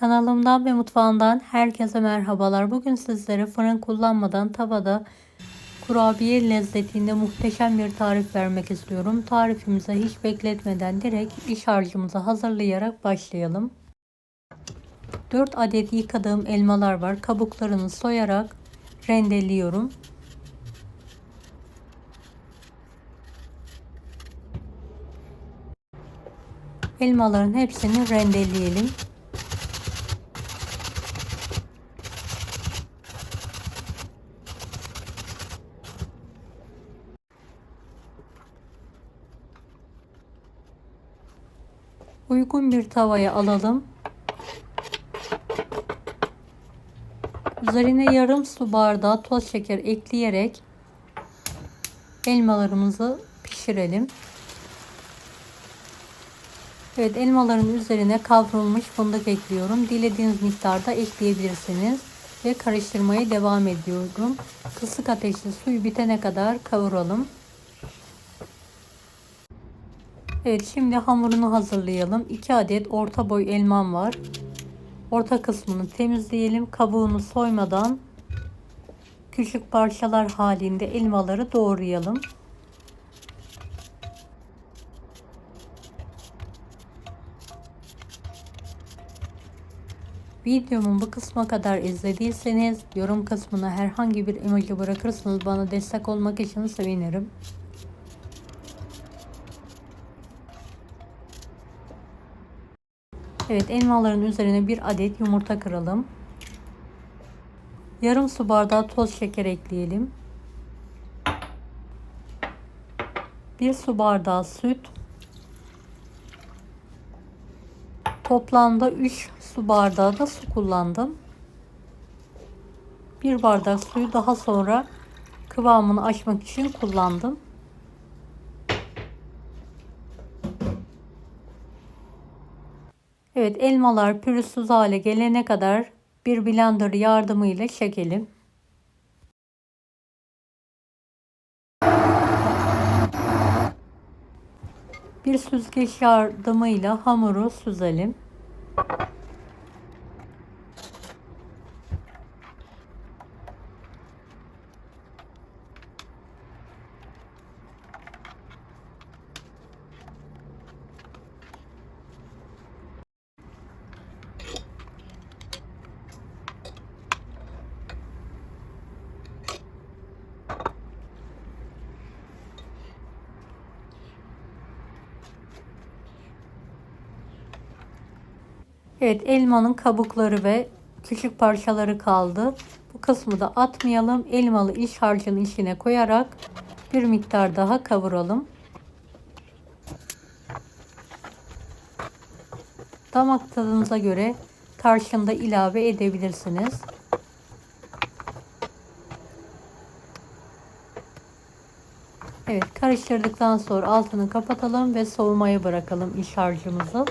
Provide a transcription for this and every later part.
Kanalımdan ve mutfağımdan herkese merhabalar. Bugün sizlere fırın kullanmadan tavada kurabiye lezzetinde muhteşem bir tarif vermek istiyorum. Tarifimize hiç bekletmeden direkt iş harcımızı hazırlayarak başlayalım. 4 adet yıkadığım elmalar var. Kabuklarını soyarak rendeliyorum. Elmaların hepsini rendeleyelim. Bir tavaya alalım. Üzerine yarım su bardağı toz şeker ekleyerek elmalarımızı pişirelim. Evet elmaların üzerine kavrulmuş fındık ekliyorum. Dilediğiniz miktarda ekleyebilirsiniz. Ve karıştırmaya devam ediyorum. Kısık ateşte suyu bitene kadar kavuralım. Evet şimdi hamurunu hazırlayalım. 2 adet orta boy elmam var. Orta kısmını temizleyelim. Kabuğunu soymadan küçük parçalar halinde elmaları doğrayalım. Videomun bu kısma kadar izlediyseniz yorum kısmına herhangi bir emoji bırakırsanız bana destek olmak için sevinirim. Evet elmaların üzerine bir adet yumurta kıralım. Yarım su bardağı toz şeker ekleyelim. Bir su bardağı süt. Toplamda 3 su bardağı da su kullandım. Bir bardak suyu daha sonra kıvamını açmak için kullandım. Evet elmalar pürüzsüz hale gelene kadar bir blender yardımıyla çekelim. Bir süzgeç yardımıyla hamuru süzelim. Evet elmanın kabukları ve küçük parçaları kaldı. Bu kısmı da atmayalım. Elmalı iç harcının içine koyarak bir miktar daha kavuralım. Damak tadınıza göre tarçın ilave edebilirsiniz. Evet karıştırdıktan sonra altını kapatalım ve soğumaya bırakalım iç harcımızı.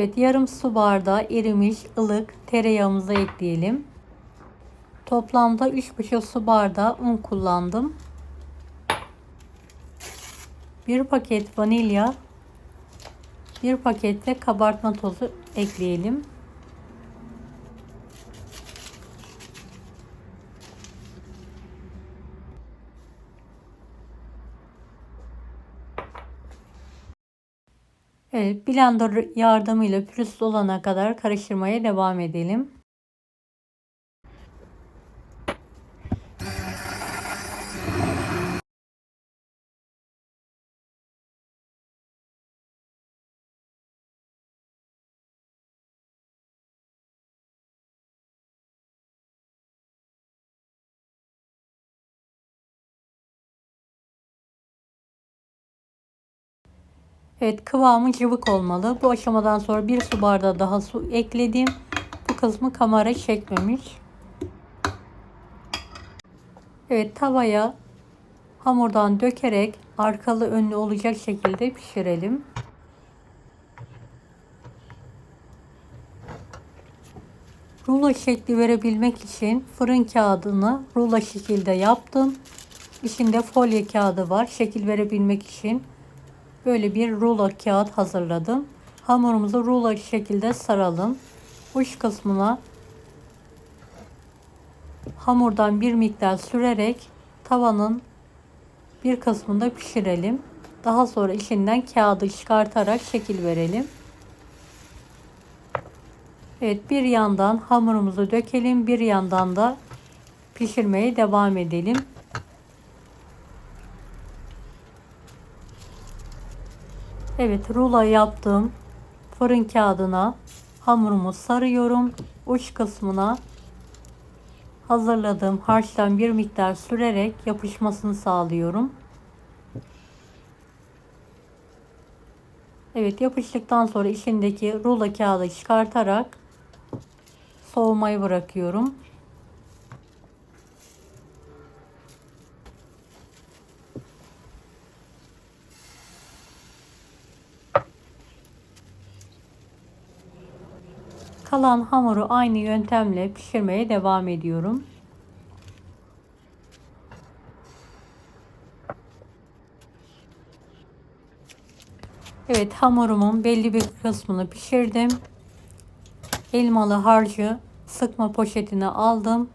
Evet yarım su bardağı erimiş ılık tereyağımızı ekleyelim. Toplamda 3,5 su bardağı un kullandım. Bir paket vanilya, bir pakette kabartma tozu ekleyelim. Evet, blender yardımıyla pürüzsüz olana kadar karıştırmaya devam edelim. Evet kıvamı cıvık olmalı. Bu aşamadan sonra bir su bardağı daha su ekledim. Bu kısmı kamera çekmemiş. Evet tavaya hamurdan dökerek arkalı önlü olacak şekilde pişirelim. Rulo şekli verebilmek için fırın kağıdını rulo şekilde yaptım. İçinde folye kağıdı var şekil verebilmek için. Böyle bir rulo kağıt hazırladım. Hamurumuzu rulo şekilde saralım. Uç kısmına hamurdan bir miktar sürerek tavanın bir kısmında pişirelim. Daha sonra içinden kağıdı çıkartarak şekil verelim. Evet bir yandan hamurumuzu dökelim. Bir yandan da pişirmeye devam edelim. Evet rulo yaptım. Fırın kağıdına hamurumu sarıyorum. Uç kısmına hazırladığım harçtan bir miktar sürerek yapışmasını sağlıyorum. Evet yapıştıktan sonra içindeki rulo kağıdı çıkartarak soğumayı bırakıyorum. Kalan hamuru aynı yöntemle pişirmeye devam ediyorum. Evet hamurumun belli bir kısmını pişirdim. Elmalı harcı sıkma poşetine aldım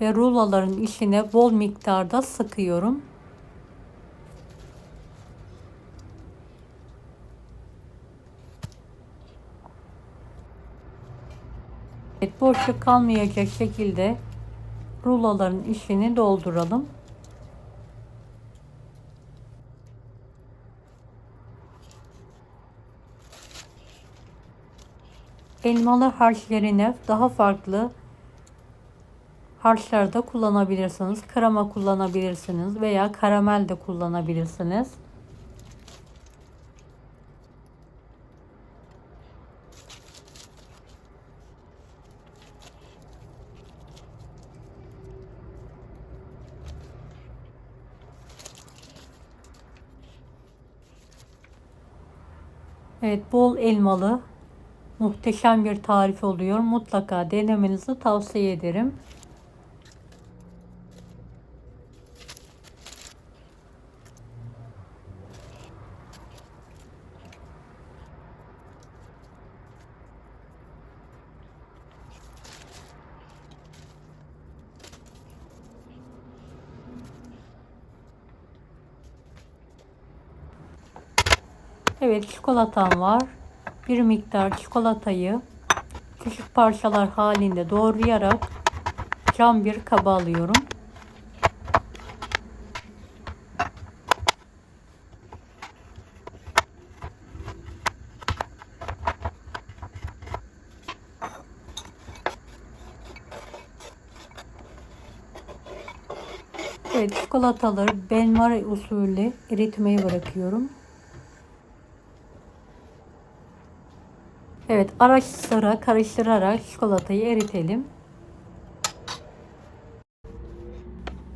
ve ruloların içine bol miktarda sıkıyorum. Evet, boşluk kalmayacak şekilde ruloların içini dolduralım. Elmalı harç yerine daha farklı harçlarda kullanabilirsiniz. Krema kullanabilirsiniz veya karamel de kullanabilirsiniz. Evet bol elmalı muhteşem bir tarif oluyor. Mutlaka denemenizi tavsiye ederim. Evet çikolatam var. Bir miktar çikolatayı küçük parçalar halinde doğrayarak cam bir kaba alıyorum. Evet çikolataları benmari usulü eritmeyi bırakıyorum. Evet araç sıra karıştırarak çikolatayı eritelim.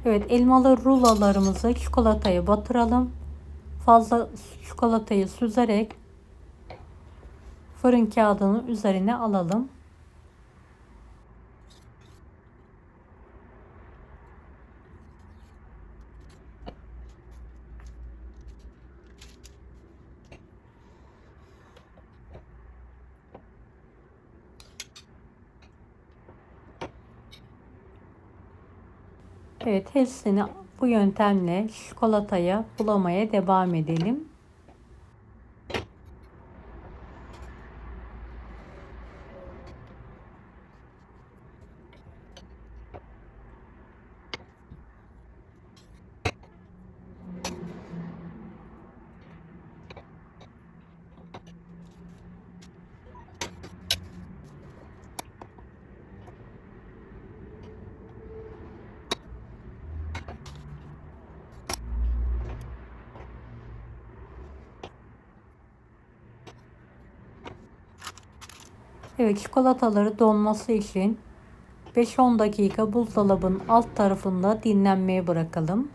Evet elmalı rulolarımızı çikolataya batıralım. Fazla çikolatayı süzerek fırın kağıdının üzerine alalım. Evet hepsini bu yöntemle çikolataya bulamaya devam edelim. Evet çikolataları donması için 5-10 dakika buzdolabının alt tarafında dinlenmeye bırakalım.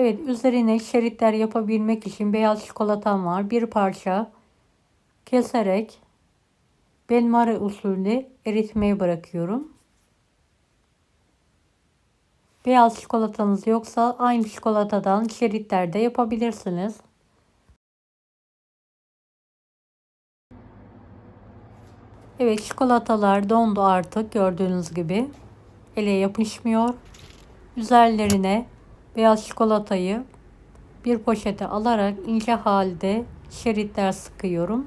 Evet üzerine şeritler yapabilmek için beyaz çikolatam var. Bir parça keserek benmari usulü eritmeye bırakıyorum. Beyaz çikolatanız yoksa aynı çikolatadan şeritler de yapabilirsiniz. Evet çikolatalar dondu artık gördüğünüz gibi. Ele yapışmıyor. Üzerlerine beyaz çikolatayı bir poşete alarak ince halde şeritler sıkıyorum.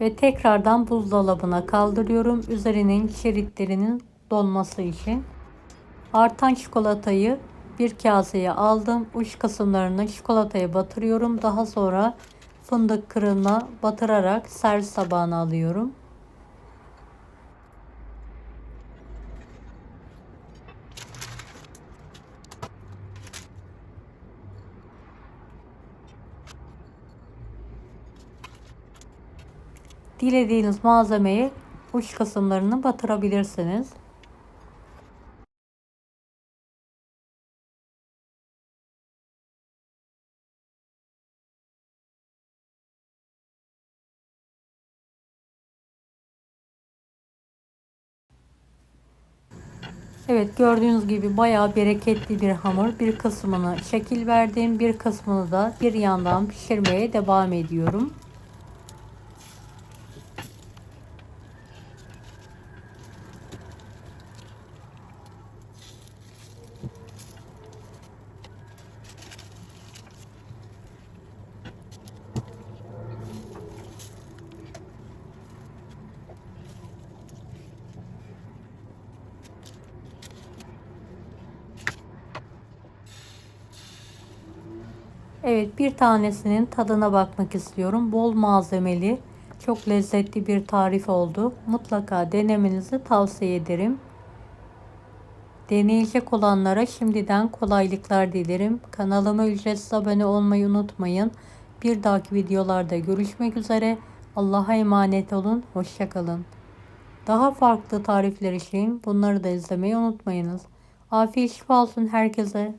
Ve tekrardan buzdolabına kaldırıyorum. Üzerinin şeritlerinin donması için. Artan çikolatayı bir kaseye aldım. Uç kısımlarını çikolataya batırıyorum. Daha sonra fındık kırığına batırarak servis tabağına alıyorum. Dilediğiniz malzemeyi uç kısımlarını batırabilirsiniz. Evet gördüğünüz gibi bayağı bereketli bir hamur. Bir kısmını şekil verdim. Bir kısmını da bir yandan pişirmeye devam ediyorum. Evet bir tanesinin tadına bakmak istiyorum. Bol malzemeli, çok lezzetli bir tarif oldu. Mutlaka denemenizi tavsiye ederim. Deneyecek olanlara şimdiden kolaylıklar dilerim. Kanalıma ücretsiz abone olmayı unutmayın. Bir dahaki videolarda görüşmek üzere. Allah'a emanet olun. Hoşçakalın. Daha farklı tarifler için bunları da izlemeyi unutmayınız. Afiyet şifa olsun herkese.